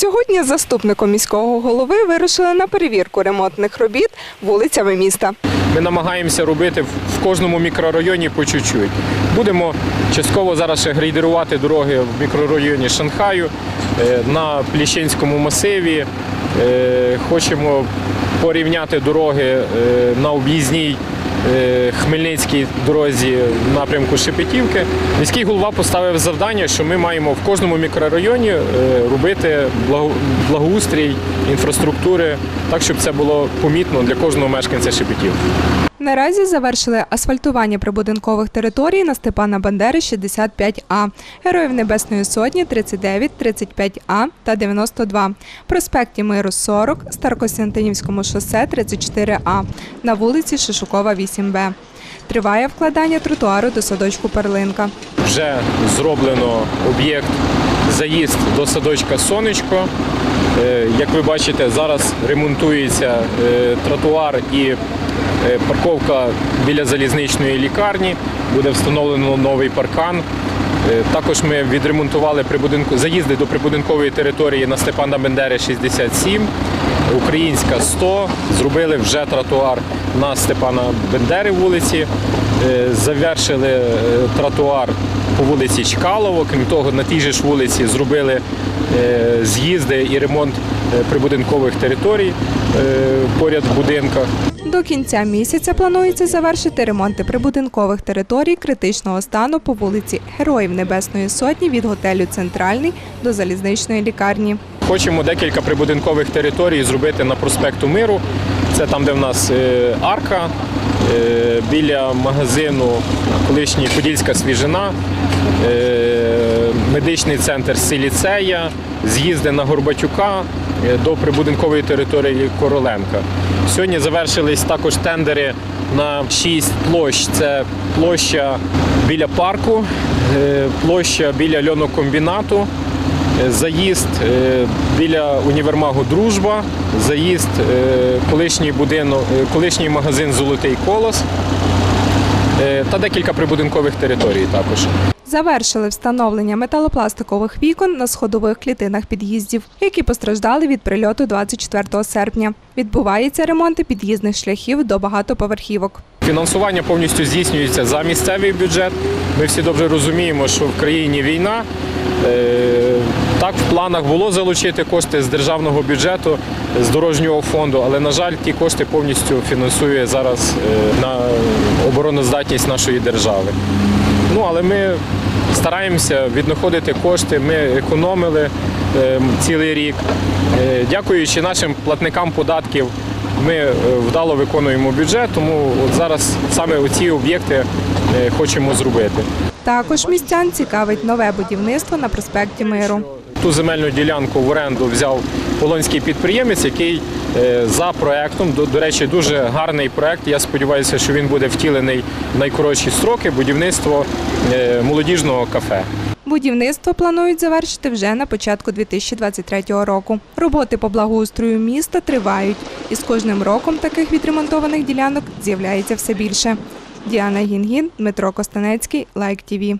Сьогодні заступником міського голови вирушили на перевірку ремонтних робіт вулицями міста. Ми намагаємося робити в кожному мікрорайоні по чуть-чуть. Будемо частково зараз ще грейдерувати дороги в мікрорайоні Шанхаю, е, на Пліщинському масиві. Е, Хочемо порівняти дороги е, на об'їзній Хмельницькій дорозі в напрямку Шепетівки. Міський голова поставив завдання, що ми маємо в кожному мікрорайоні е, робити благоустрій інфраструктури, так щоб це було помітно для кожного мешканця Шепетівки. Наразі завершили асфальтування прибудинкових територій на Степана Бандери 65А, Героїв Небесної Сотні 39, 35А та 92, проспекті Миру 40, Старокостянтинівському шосе 34А, на вулиці Шишукова 8Б. Триває вкладання тротуару до садочку Перлинка. Вже зроблено об'єкт заїзд до садочка Сонечко. Е, Як ви бачите, зараз ремонтується е, тротуар і парковка біля залізничної лікарні. Буде встановлено новий паркан. Е, Також ми відремонтували прибудинку заїзди до прибудинкової території на Степана Бендери 67, Українська 100. Зробили вже тротуар на Степана Бендери вулиці. Е, Завершили е, тротуар по вулиці Чкалово. Крім того, на тій же ж вулиці зробили е, з'їзди і ремонт е, прибудинкових територій е, поряд в будинках. До кінця місяця планується завершити ремонти прибудинкових територій критичного стану по вулиці Героїв Небесної Сотні від готелю Центральний до залізничної лікарні. Хочемо декілька прибудинкових територій зробити на проспекту Миру. Це там, де в нас е, арка, е, біля магазину колишній Подільська свіжина, е, медичний центр Силіцея, з'їзди на Горбатюка до прибудинкової території Короленка. Сьогодні завершились також тендери на шість площ. Це площа біля парку, е, площа біля льонокомбінату. Е, Заїзд е, біля універмагу Дружба, заїзд е, колишній будинок, е, колишній магазин Золотий колос е, та декілька прибудинкових територій також. Завершили встановлення металопластикових вікон на сходових клітинах під'їздів, які постраждали від прильоту 24 серпня. Відбувається ремонт під'їзних шляхів до багатоповерхівок. Фінансування повністю здійснюється за місцевий бюджет. Ми всі добре розуміємо, що в країні війна. Так, в планах було залучити кошти з державного бюджету, з дорожнього фонду, але, на жаль, ті кошти повністю фінансує зараз е, на обороноздатність нашої держави. Ну, але ми стараємося віднаходити кошти, ми економили е, цілий рік. Е, Дякуючи нашим платникам податків, ми вдало виконуємо бюджет, тому от зараз саме оці об'єкти хочемо зробити. Також містян цікавить нове будівництво на проспекті Миру. Ту земельну ділянку в оренду взяв полонський підприємець, який е, за проектом, до, до речі, дуже гарний проект. Я сподіваюся, що він буде втілений в найкоротші строки будівництво е, молодіжного кафе. Будівництво планують завершити вже на початку 2023 року. Роботи по благоустрою міста тривають, і з кожним роком таких відремонтованих ділянок з'являється все більше. Діана Гінгін, Дмитро Костанецький, Лайк ТІВІ.